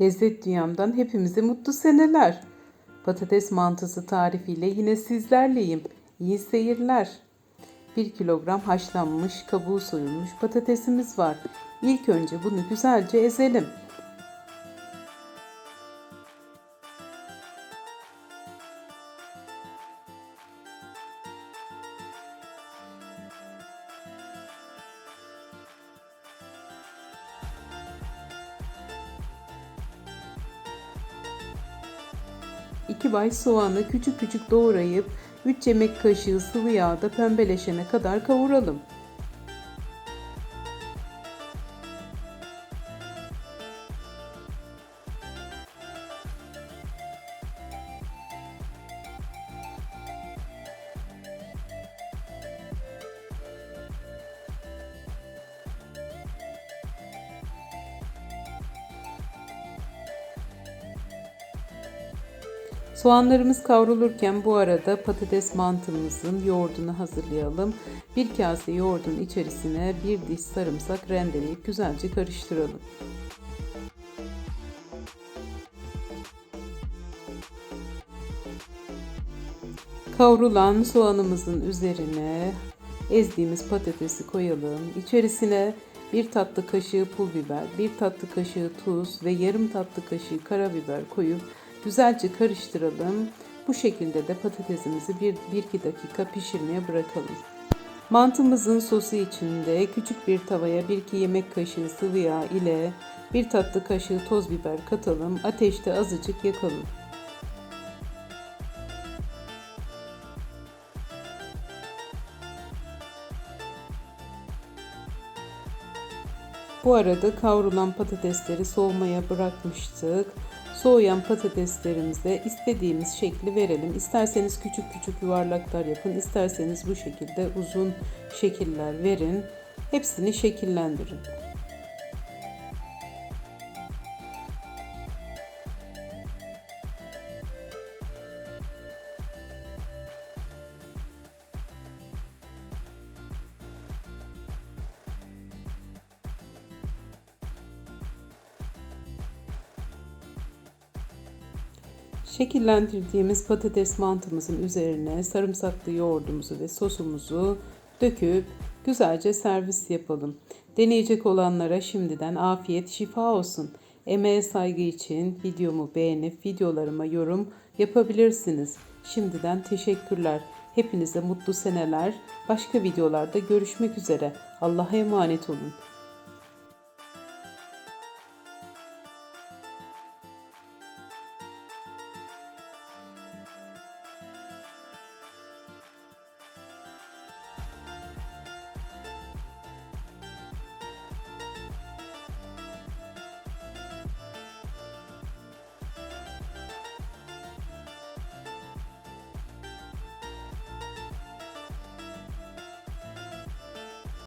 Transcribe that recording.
Lezzet Dünyam'dan hepimize mutlu seneler. Patates mantısı tarifiyle yine sizlerleyim. İyi seyirler. 1 kilogram haşlanmış, kabuğu soyulmuş patatesimiz var. İlk önce bunu güzelce ezelim. İki bay soğanı küçük küçük doğrayıp 3 yemek kaşığı sıvı yağda pembeleşene kadar kavuralım. Soğanlarımız kavrulurken bu arada patates mantımızın yoğurdunu hazırlayalım. Bir kase yoğurdun içerisine bir diş sarımsak rendeleyip güzelce karıştıralım. Kavrulan soğanımızın üzerine ezdiğimiz patatesi koyalım. İçerisine bir tatlı kaşığı pul biber, bir tatlı kaşığı tuz ve yarım tatlı kaşığı karabiber koyup güzelce karıştıralım. Bu şekilde de patatesimizi 1-2 dakika pişirmeye bırakalım. Mantımızın sosu içinde küçük bir tavaya 1-2 yemek kaşığı sıvı yağ ile bir tatlı kaşığı toz biber katalım. Ateşte azıcık yakalım. Bu arada kavrulan patatesleri soğumaya bırakmıştık. Soğuyan patateslerimize istediğimiz şekli verelim. İsterseniz küçük küçük yuvarlaklar yapın, isterseniz bu şekilde uzun şekiller verin. Hepsini şekillendirin. Şekillendirdiğimiz patates mantımızın üzerine sarımsaklı yoğurdumuzu ve sosumuzu döküp güzelce servis yapalım. Deneyecek olanlara şimdiden afiyet şifa olsun. Emeğe saygı için videomu beğenip videolarıma yorum yapabilirsiniz. Şimdiden teşekkürler. Hepinize mutlu seneler. Başka videolarda görüşmek üzere. Allah'a emanet olun.